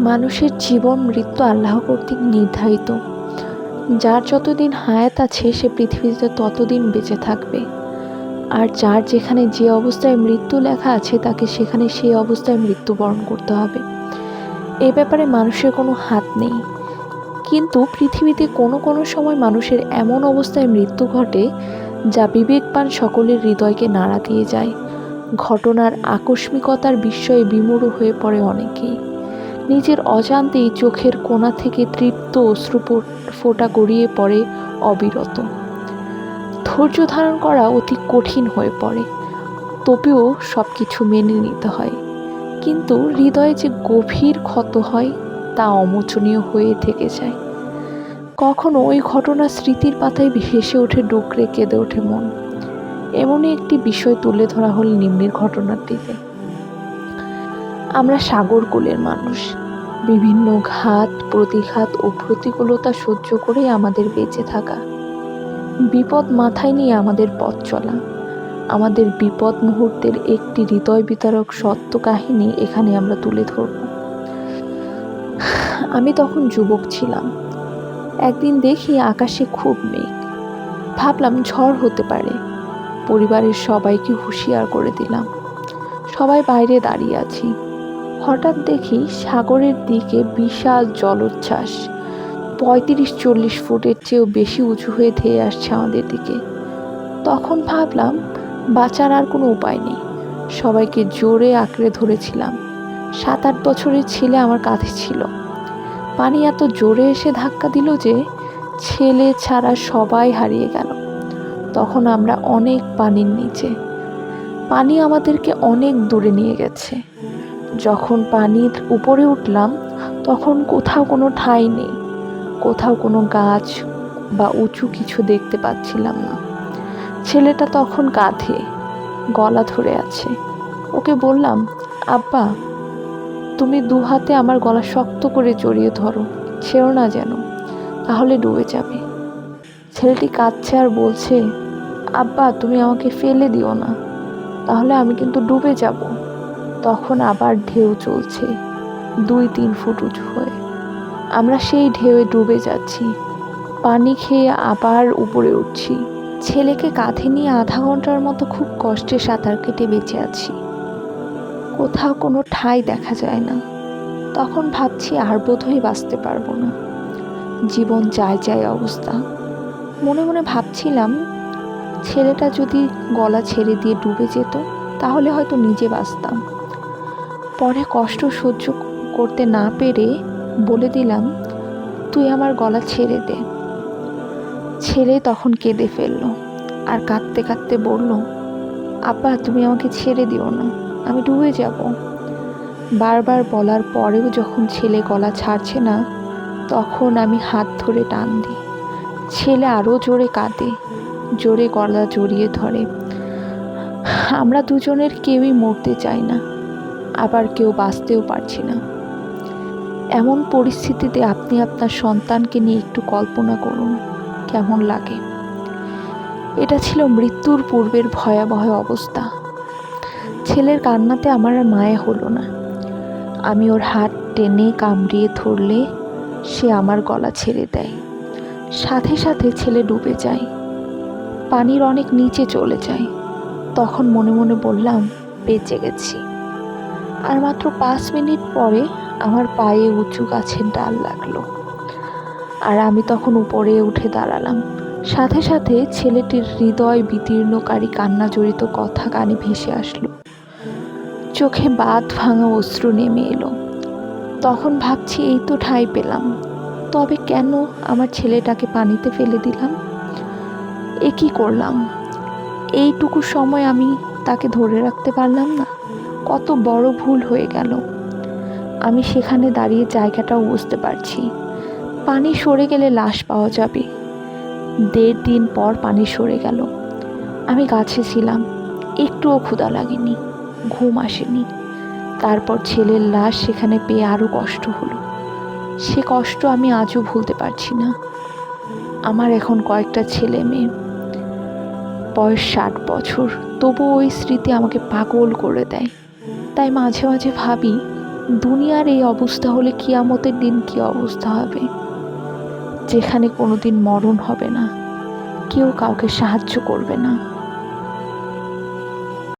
মানুষের জীবন মৃত্যু আল্লাহ কর্তৃক নির্ধারিত। যার যতদিন হায়াত আছে, সে পৃথিবীতে ততদিন বেঁচে থাকবে। আর যার যেখানে যে অবস্থায় মৃত্যু লেখা আছে, তাকে সেখানে সেই অবস্থায় মৃত্যুবরণ করতে হবে। এ ব্যাপারে মানুষের কোনো হাত নেই। কিন্তু পৃথিবীতে কোনো কোনো সময় মানুষের এমন অবস্থায় মৃত্যু ঘটে, যা বিবেকবান সকলের হৃদয়কে নাড়া দিয়ে যায়। ঘটনার আকস্মিকতার বিস্ময়ে বিমূঢ় হয়ে পড়ে অনেকেই। নিজের অজান্তেই চোখের কোণা থেকে তৃপ্ত অশ্রু ফোঁটা গড়িয়ে পড়ে অবিরত। ধৈর্য ধারণ করা অতি কঠিন হয়ে পড়ে। তবেও সব কিছু মেনে নিতে হয়। কিন্তু হৃদয়ে যে গভীর ক্ষত হয়, তা অমোচনীয় হয়ে থেকে যায়। কখনো ওই ঘটনা স্মৃতির পাতায় ভেসে ওঠে ডুকরে কেঁদে ওঠে মন। এমনই একটি বিষয় তুলে ধরা হল নিম্নের ঘটনাটিতে আমরা সাগর কোলের মানুষ। বিভিন্ন ঘাত, প্রতিঘাত ও প্রতিকূলতা সহ্য করেই আমাদের বেঁচে থাকা। বিপদ মাথায় নিয়ে আমাদের পথ চলা। আমাদের বিপদ মুহূর্তের একটি হৃদয় বিতারক সত্য কাহিনী এখানে আমরা তুলে ধরব। আমি তখন যুবক ছিলাম। একদিন দেখি আকাশে খুব মেঘ। ভাবলাম ঝড় হতে পারে। পরিবারের সবাইকে হুঁশিয়ার করে দিলাম। সবাই বাইরে দাঁড়িয়ে আছি। হঠাৎ দেখি সাগরের দিকে বিশাল জলোচ্ছ্বাস। পঁয়ত্রিশ চল্লিশ ফুটের চেয়েও বেশি উঁচু হয়ে ধেয়ে আসছে আমাদের দিকে। তখন ভাবলাম, বাঁচার আর কোনো উপায় নেই। সবাইকে জোরে আঁকড়ে ধরেছিলাম। সাত আট বছরের ছেলে আমার কাঁধে ছিল। পানি এত জোরে এসে ধাক্কা দিল যে ছেলে ছাড়া সবাই হারিয়ে গেল। তখন আমরা অনেক পানির নিচে। পানি আমাদেরকে অনেক দূরে নিয়ে গেছে। যখন পানির উপরে উঠলাম, তখন কোথাও কোনো ঠাঁই নেই। কোথাও কোনো গাছ বা উঁচু কিছু দেখতে পাচ্ছিলাম না। ছেলেটা তখন কাঁধে গলা ধরে আছে। ওকে বললাম, আব্বা, তুমি দু হাতে আমার গলা শক্ত করে জড়িয়ে ধরো, ছেড়ো না যেন, তাহলে ডুবে যাবে। ছেলেটি কাঁদছে আর বলছে, আব্বা, তুমি আমাকে ফেলে দিও না, তাহলে আমি কিন্তু ডুবে যাব। তখন আবার ঢেউ চলছে, দুই তিন ফুট উঁচু হয়ে। আমরা সেই ঢেউয়ে ডুবে যাচ্ছি, পানি খেয়ে আবার উপরে উঠছি। ছেলেকে কাঁধে নিয়ে আধা ঘণ্টার মতো খুব কষ্টে সাঁতার কেটে বেঁচে আছি। কোথাও কোনো ঠাঁই দেখা যায় না। তখন ভাবছি আর বোধহয় বাঁচতে পারব না। জীবন যায় যায় অবস্থা। মনে মনে ভাবছিলাম, ছেলেটা যদি গলা ছেড়ে দিয়ে ডুবে যেত, তাহলে হয়তো নিজে বাঁচতাম। পরে কষ্ট সহ্য করতে না পেরে বলে দিলাম, তুই আমার গলা ছেড়ে দে। ছেলে তখন কেঁদে ফেলল আর কাঁদতে কাঁদতে বলল, আব্বা, তুমি আমাকে ছেড়ে দিও না, আমি ডুবে যাব। বারবার বলার পরেও যখন ছেলে গলা ছাড়ছে না, তখন আমি হাত ধরে টান দিই। ছেলে আরও জোরে কাঁদে, জোরে গলা জড়িয়ে ধরে, আমরা দুজনের কেউই মরতে চাই না আবার কেউ বাঁচতেও পারছি না। এমন পরিস্থিতিতে আপনি আপনার সন্তানকে নিয়ে একটু কল্পনা করুন, কেমন লাগে। এটা ছিল মৃত্যুর পূর্বের ভয়াবহ অবস্থা। ছেলের কান্নাতে আমার আর মায়া হলো না। আমি ওর হাত টেনে কামড়িয়ে ধরলে সে আমার গলা ছেড়ে দেয়। সাথে সাথে ছেলে ডুবে যায়। পানির অনেক নিচে চলে যায়। তখন মনে মনে বললাম, বেঁচে গেছি। আর মাত্র পাঁচ মিনিট পরে আমার পায়ে উঁচু গাছের ডাল লাগল। আর আমি তখন উপরে উঠে দাঁড়ালাম। সাথে সাথে ছেলেটির হৃদয় বিতীর্ণকারী কান্না জড়িত কথা কানে ভেসে আসলো। চোখে বাদ ভাঙা অশ্রু নেমে এলো। তখন ভাবছি, এই তো ঠাঁই পেলাম। তবে কেন আমার ছেলেটাকে পানিতে ফেলে দিলাম? এ কি করলাম? এইটুকু সময় আমি তাকে ধরে রাখতে পারলাম না। কত বড় ভুল হয়ে গেল। আমি সেখানে দাঁড়িয়ে জায়গাটাও বুঝতে পারছি। পানি সরে গেলে লাশ পাওয়া যাবে। দেড় দিন পর পানি সরে গেল। আমি গাছে ছিলাম। একটুও ক্ষুধা লাগেনি। ঘুম আসেনি। তারপর ছেলের লাশ সেখানে পেয়ে আরও কষ্ট হলো। সে কষ্ট আমি আজও ভুলতে পারছি না। আমার এখন কয়েকটা ছেলে মেয়ে। বয়স ষাট বছর। তবু ওই স্মৃতি আমাকে পাগল করে দেয়। তাই মাঝে মাঝে ভাবি, দুনিয়ার এই অবস্থা হলে কিয়ামতের দিন কি অবস্থা হবে? যেখানে কোনো দিন মরণ হবে না, কেউ কাউকে সাহায্য করবে না।